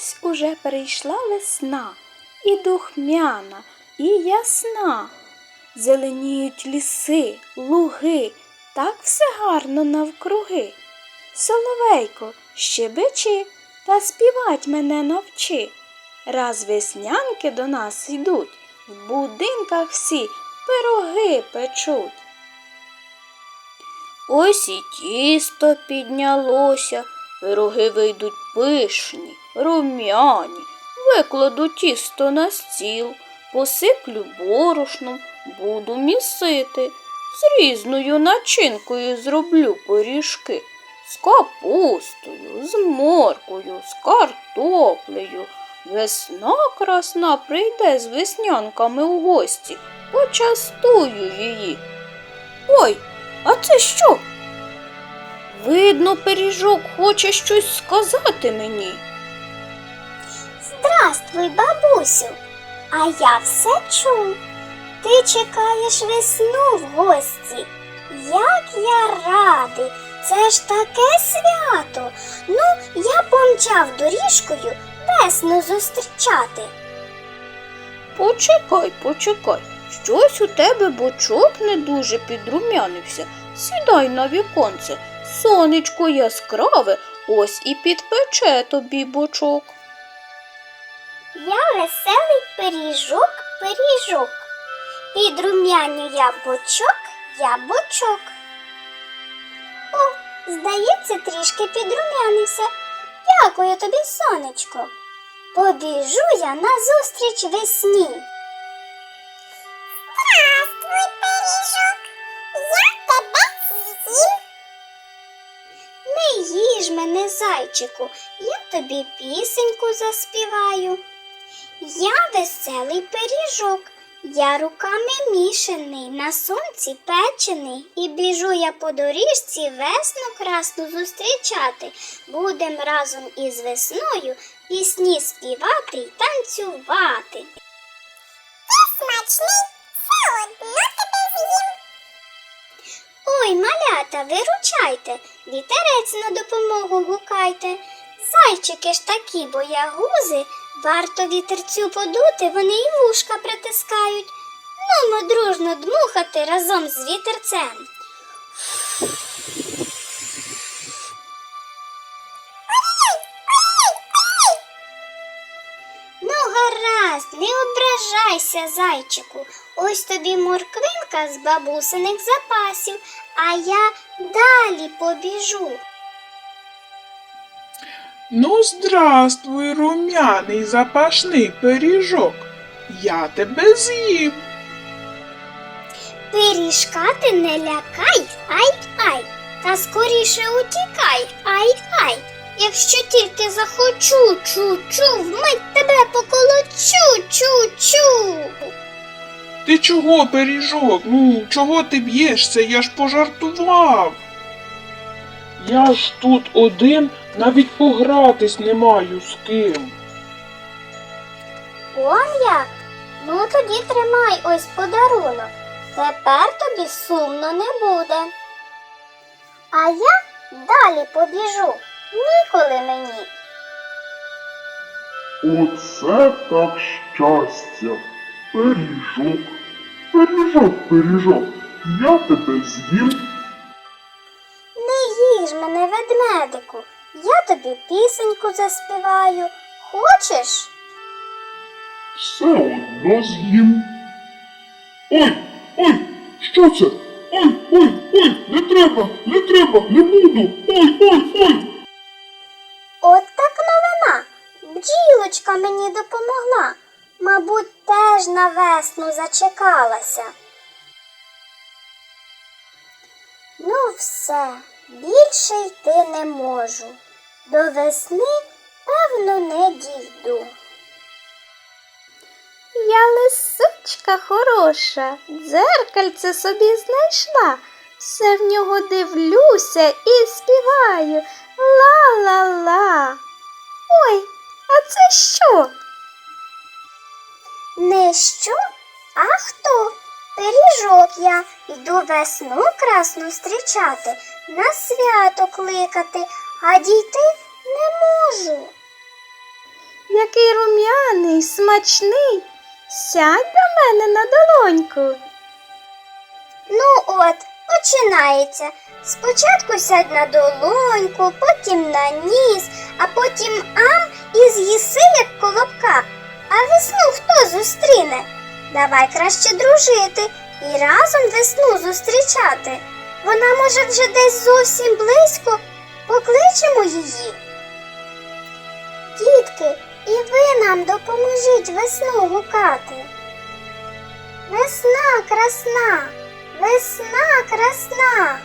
Ось уже перейшла весна, і духмяна, і ясна. Зеленіють ліси, луги, так все гарно навкруги. Соловейко, щебечи та співать мене навчи. Раз веснянки до нас йдуть, в будинках всі пироги печуть. Ось і тісто піднялося, пироги вийдуть пишні, рум'яні, викладу тісто на стіл, посиплю борошном, буду місити, з різною начинкою зроблю пиріжки, з капустою, з моркою, з картоплею. Весна красна прийде з веснянками у гості, почастую її. Ой, а це що? Видно, пиріжок хоче щось сказати мені. Здравствуй, бабусю. А я все чув. Ти чекаєш весну в гості. Як я радий, це ж таке свято. Ну, я помчав доріжкою весну зустрічати. Почекай, почекай, щось у тебе бочок не дуже підрумянився. Сідай на віконце, сонечко яскраве, ось і підпече тобі бочок. Я веселий пиріжок, пиріжок. Підрумяню я бочок, я бочок. О, здається, трішки підрумянився. Дякую тобі, сонечко. Побіжу я назустріч весні. Здравствуй, пиріжок. Я тебе з'їм. Не їж мене, зайчику, я тобі пісеньку заспіваю. Я веселий пиріжок, я руками мішаний, на сонці печений, і біжу я по доріжці весну красну зустрічати. Будем разом із весною пісні співати й танцювати. Ти смачний, все одно тебе з'їм. Ой, малята, виручайте, вітерець на допомогу гукайте. Зайчики ж такі боягузи, варто вітерцю подути, вони й вушка притискають. Нумо дружно дмухати разом з вітерцем. Ну, гаразд, не ображайся, зайчику. Ось тобі морквинка з бабусиних запасів, а я далі побіжу. Ну, здравствуй, рум'яний запашний пиріжок. Я тебе з'їм. Пиріжка ти не лякай, ай-ай, та скоріше утікай, ай-ай. Якщо тільки захочу, чу-чу, вмить тебе поколочу, чу-чу. Ти чого, пиріжок? Ну, чого ти б'єшся? Я ж пожартував. Я ж тут один, навіть погратись не маю з ким. Он як? Ну тоді тримай ось подарунок. Тепер тобі сумно не буде. А я далі побіжу. Ніколи мені. Оце так щастя. Пиріжок. Пиріжок, пиріжок. Я тебе з'їм. Не їж мене, ведмедику. Я тобі пісеньку заспіваю. Хочеш? Все одно з'їм. Ой, ой, що це? Ой, ой, ой, не треба, не треба, не буду. Ой, ой, ой. От так новина. Бджілочка мені допомогла. Мабуть, теж на весну зачекалася. Ну, все, більше йти не можу. До весни, певно, не дійду. Я лисичка хороша, дзеркальце собі знайшла, все в нього дивлюся і співаю ла-ла-ла. Ой, а це що? Не що, а хто? Пиріжок я йду весну красну зустрічати, на свято кликати, а дійти не можу. який рум'яний, смачний. Сядь до мене на долоньку. Ну от, починається. Спочатку сядь на долоньку, потім на ніс, а потім ам і з'їси, як колобка. А весну хто зустріне? Давай краще дружити і разом весну зустрічати. Вона може вже десь зовсім близько. Покличемо її. Дітки, і ви нам допоможіть весну гукати. Весна красна, весна красна.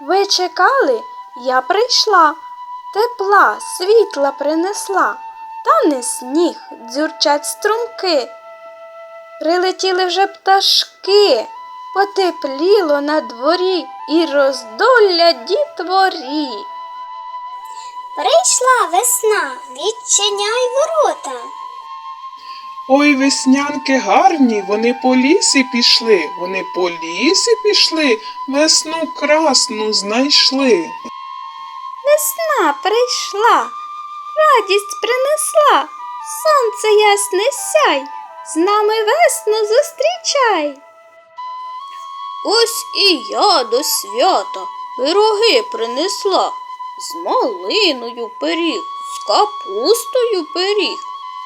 Ви чекали, я прийшла, тепла, світла принесла, та не сніг, дзюрчать струмки. Прилетіли вже пташки, потепліло на дворі і роздолля дітворі. Прийшла весна, відчиняй ворота. Ой, веснянки гарні, вони по лісі пішли, вони по лісі пішли, весну красну знайшли. Весна прийшла, радість принесла, сонце ясне сяй, з нами весну зустрічай. Ось і я до свята пироги принесла, з малиною пиріг, з капустою пиріг,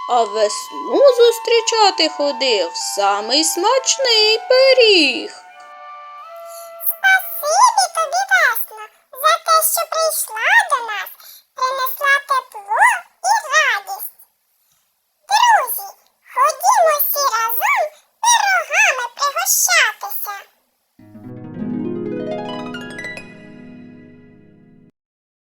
а весну зустрічати ходив самий смачний пиріг.